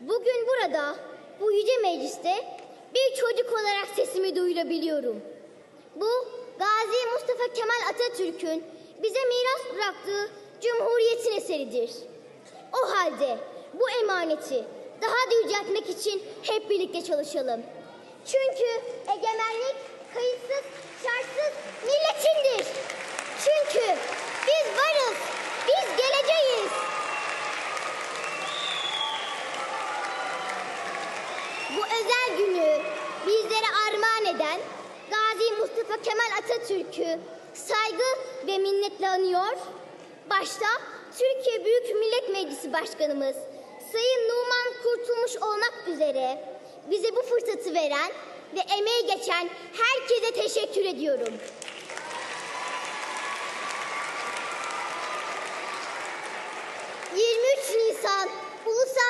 Bugün burada, bu yüce mecliste bir çocuk olarak sesimi duyurabiliyorum. Bu Gazi Mustafa Kemal Atatürk'ün bize miras bıraktığı Cumhuriyet'in eseridir. O halde bu emaneti daha da yüceltmek için hep birlikte çalışalım. Çünkü egemenlik kayıtsız, şartsız milletindir. Çünkü biz varız, biz geleceğiz. Bu özel günü bizlere armağan eden Gazi Mustafa Kemal Atatürk'ü saygı ve minnetle anıyor. Başta Türkiye Büyük Millet Meclisi Başkanımız Sayın Numan Kurtulmuş olmak üzere bize bu fırsatı veren ve emeği geçen herkese teşekkür ediyorum. ...23 Nisan Ulusal